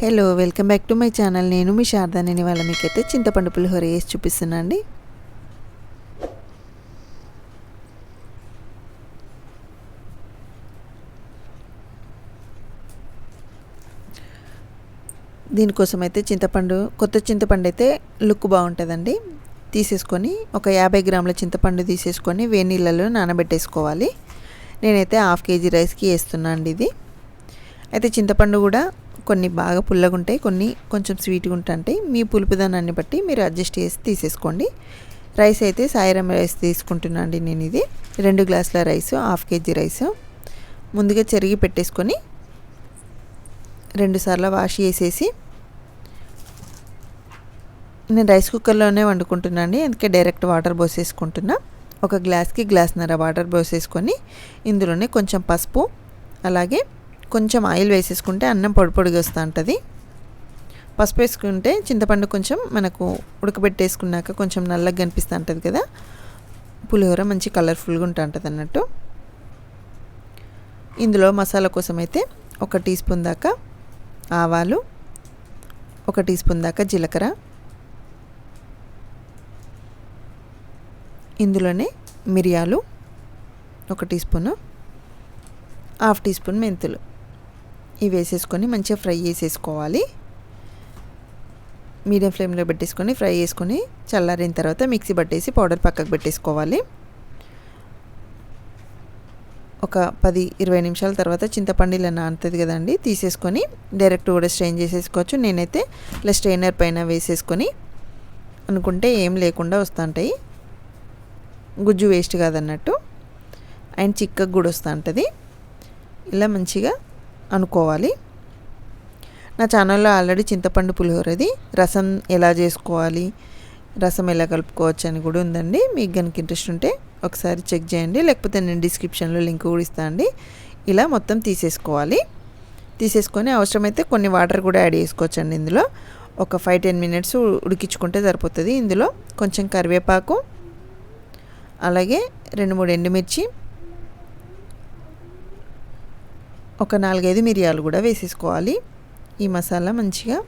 Hello welcome back to my channel. నేను మీ శారదాని వాళ్ళ మీకైతే చింతపండు పులిహోర వేసి చూపిస్తున్నా అండి. దీనికోసం అయితే చింతపండు కొత్త చింతపండు అయితే లుక్ బాగుంటుందండి. తీసేసుకొని ఒక యాభై గ్రాముల చింతపండు తీసేసుకొని వేడి నీళ్ళలో నానబెట్టేసుకోవాలి. నేనైతే హాఫ్ కేజీ రైస్కి వేస్తున్నా అండి ఇది. అయితే చింతపండు కూడా కొన్ని బాగా పుల్లగా ఉంటాయి కొన్ని కొంచెం స్వీట్గా ఉంటాయి మీ పులుపుదనాన్ని బట్టి మీరు అడ్జస్ట్ చేసి తీసేసుకోండి. రైస్ అయితే సాయిరం రైస్ తీసుకుంటున్నాను అండి నేను ఇది రెండు గ్లాసుల రైస్ హాఫ్ కేజీ రైస్. ముందుగా చెరిగి పెట్టేసుకొని రెండుసార్లు వాష్ చేసేసి నేను రైస్ కుక్కర్లోనే వండుకుంటున్నాను అండి అందుకే డైరెక్ట్ వాటర్ పోసేసుకుంటున్నా. ఒక గ్లాస్కి గ్లాస్న్నర వాటర్ పోసేసుకొని ఇందులోనే కొంచెం పసుపు అలాగే కొంచెం ఆయిల్ వేసేసుకుంటే అన్నం పొడి పొడిగా వస్తూ ఉంటుంది పసుపు వేసుకుంటే చింతపండు కొంచెం మనకు ఉడకబెట్టేసుకున్నాక కొంచెం నల్లగా కనిపిస్తూ ఉంటుంది కదా. పులిహోర మంచి కలర్ఫుల్గా ఉంటా ఉంటుంది అన్నట్టు. ఇందులో మసాలా కోసం అయితే ఒక టీ స్పూన్ దాకా ఆవాలు ఒక టీ స్పూన్ దాకా జీలకర్ర. ఇందులోనే మిరియాలు ఒక teaspoon half teaspoon మెంతులు. ఇవి వేసేసుకొని మంచిగా ఫ్రై చేసేసుకోవాలి. మీడియం ఫ్లేమ్లో పెట్టేసుకొని ఫ్రై చేసుకొని చల్లారిన తర్వాత మిక్సీ పట్టేసి పౌడర్ పక్కకు పెట్టేసుకోవాలి. ఒక పది ఇరవై నిమిషాల తర్వాత చింతపండు ఇలా నానుతుంది కదండి తీసేసుకొని డైరెక్ట్ కూడా స్ట్రెయిన్ చేసేసుకోవచ్చు. నేనైతే ఇలా స్ట్రెయినర్ పైన వేసేసుకొని అనుకుంటే ఏం లేకుండా వస్తుంటాయి. గుజ్జు వేస్ట్ కాదన్నట్టు. అండ్ చిక్కకు కూడా వస్తూ ఉంటుంది ఇలా మంచిగా అనుకోవాలి. నా ఛానల్లో ఆల్రెడీ చింతపండు పులిహోరది రసం ఎలా చేసుకోవాలి రసం ఎలా కలుపుకోవచ్చు అని కూడా ఉందండి. మీకు కనుక ఇంట్రెస్ట్ ఉంటే ఒకసారి చెక్ చేయండి. లేకపోతే నేను డిస్క్రిప్షన్లో లింక్ కూడా ఇస్తాను అండి. ఇలా మొత్తం తీసేసుకోవాలి. తీసేసుకొని అవసరమైతే కొన్ని వాటర్ కూడా యాడ్ చేసుకోవచ్చు అండి ఇందులో. ఒక ఫైవ్ టెన్ మినిట్స్ ఉడికించుకుంటే సరిపోతుంది. ఇందులో కొంచెం కరివేపాకు అలాగే రెండు మూడు ఎండుమిర్చి ఒక నాలుగైదు మిరియాలు కూడా వేసేసుకోవాలి. ఈ మసాలా మంచిగా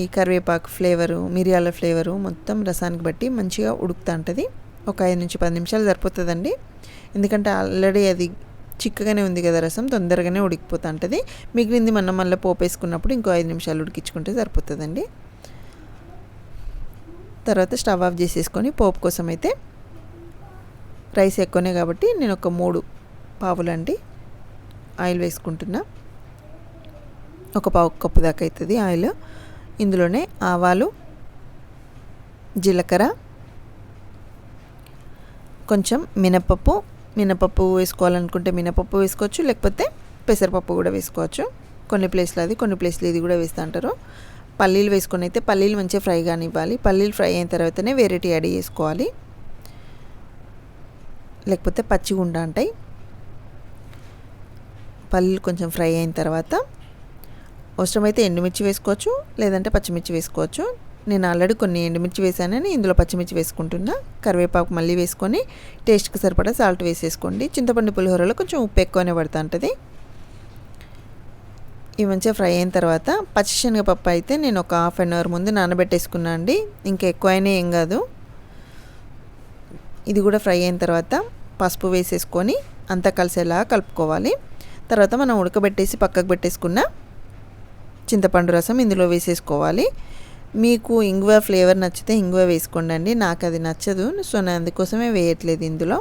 ఈ కరివేపాకు ఫ్లేవరు మిరియాల ఫ్లేవరు మొత్తం రసానికి బట్టి మంచిగా ఉడుకుతూ ఉంటుంది. ఒక ఐదు నుంచి పది నిమిషాలు సరిపోతుందండి. ఎందుకంటే ఆల్రెడీ అది చిక్కగానే ఉంది కదా రసం తొందరగానే ఉడికిపోతూ ఉంటుంది. మిగిలింది మనం మళ్ళీ పోపు వేసుకున్నప్పుడు ఇంకో ఐదు నిమిషాలు ఉడికించుకుంటే సరిపోతుందండి. తర్వాత స్టవ్ ఆఫ్ చేసేసుకొని పోపు కోసం అయితే రైస్ ఎక్కువనే కాబట్టి నేను ఒక మూడు పావులండి. ఆయిల్ వేసుకుంటున్నా. ఒక పావు కప్పు దాకా అవుతుంది ఆయిల్. ఇందులోనే ఆవాలు జీలకర్ర కొంచెం మినపప్పు. మినపప్పు వేసుకోవాలనుకుంటే మినపప్పు వేసుకోవచ్చు లేకపోతే పెసరపప్పు కూడా వేసుకోవచ్చు. కొన్ని ప్లేస్లో అది కొన్ని ప్లేస్లో ఇది కూడా వేస్తూ అంటారు. పల్లీలు వేసుకొని అయితే పల్లీలు మంచిగా ఫ్రై కానివ్వాలి. పల్లీలు ఫ్రై అయిన తర్వాతనే వెరైటీ యాడ్ చేసుకోవాలి. లేకపోతే పచ్చిగుండా అంటాయి. ఉంటాయి పల్లీలు కొంచెం ఫ్రై అయిన తర్వాత అవసరమైతే ఎండుమిర్చి వేసుకోవచ్చు లేదంటే పచ్చిమిర్చి వేసుకోవచ్చు. నేను ఆల్రెడీ కొన్ని ఎండుమిర్చి వేసానని ఇందులో పచ్చిమిర్చి వేసుకుంటున్నా. కరివేపాకు మళ్ళీ వేసుకొని టేస్ట్కి సరిపడా సాల్ట్ వేసేసుకోండి. చింతపండు పులిహోరలో కొంచెం ఉప్పు ఎక్కువనే పడుతూ ఉంటుంది. ఇవి మంచిగా ఫ్రై అయిన తర్వాత పచ్చిశనగపప్పు అయితే నేను ఒక హాఫ్ అన్ అవర్ ముందు నానబెట్టేసుకున్నా అండి. ఇంకా ఎక్కువ అయినా ఏం కాదు. ఇది కూడా ఫ్రై అయిన తర్వాత పసుపు వేసేసుకొని అంతా కలిసేలా కలుపుకోవాలి. తర్వాత మనం ఉడకబెట్టేసి పక్కకు పెట్టేసుకున్న చింతపండు రసం ఇందులో వేసేసుకోవాలి. మీకు ఇంగువ ఫ్లేవర్ నచ్చితే ఇంగువ వేసుకోండి అండి నాకు అది నచ్చదు సో నేను అందుకోసమే వేయట్లేదు ఇందులో.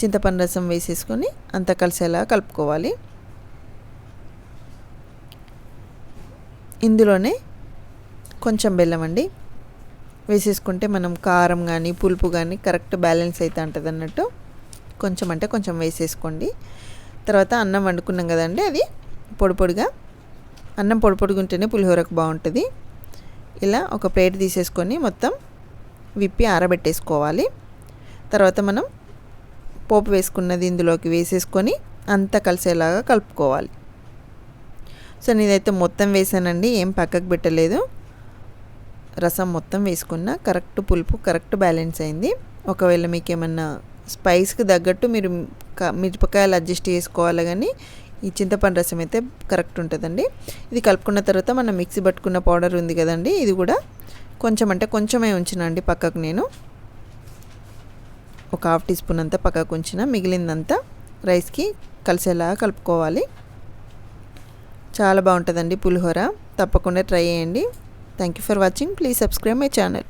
చింతపండు రసం వేసేసుకొని అంతా కలిసేలా కలుపుకోవాలి. ఇందులోనే కొంచెం బెల్లం అండి. వేసేసుకుంటే మనం కారం కానీ పులుపు కానీ కరెక్ట్ బ్యాలెన్స్ అయితే ఉంటుంది అన్నట్టు కొంచెం అంటే కొంచెం వేసేసుకోండి. తర్వాత అన్నం వండుకున్నాం కదండి అది పొడి పొడిగా. అన్నం పొడి పొడిగా ఉంటేనే పులిహోరకు బాగుంటుంది. ఇలా ఒక ప్లేట్ తీసేసుకొని మొత్తం విప్పి ఆరబెట్టేసుకోవాలి. తర్వాత మనం పోపు వేసుకున్నది ఇందులోకి వేసేసుకొని అంతా కలిసేలాగా కలుపుకోవాలి. సో నేనైతే మొత్తం వేసానండి ఏం పక్కకు పెట్టలేదు. రసం మొత్తం వేసుకున్న కరెక్ట్ పులుపు కరెక్ట్ బ్యాలెన్స్ అయింది. ఒకవేళ మీకు ఏమన్నా స్పైస్కి తగ్గట్టు మీరు మిరపకాయలు అడ్జస్ట్ చేసుకోవాలి కానీ ఈ చింతపండు రసం అయితే కరెక్ట్ ఉంటుందండి. ఇది కలుపుకున్న తర్వాత మనం మిక్సీ పట్టుకున్న పౌడర్ ఉంది కదండి ఇది కూడా కొంచెం అంటే కొంచెమే ఉంచినండి పక్కకు నేను. ఒక హాఫ్ టీ స్పూన్ అంతా పక్కకు ఉంచిన మిగిలిందంతా రైస్కి కలిసేలా కలుపుకోవాలి. చాలా బాగుంటుందండి పులిహోర. తప్పకుండా ట్రై చేయండి. Thank you for watching. Please subscribe my channel.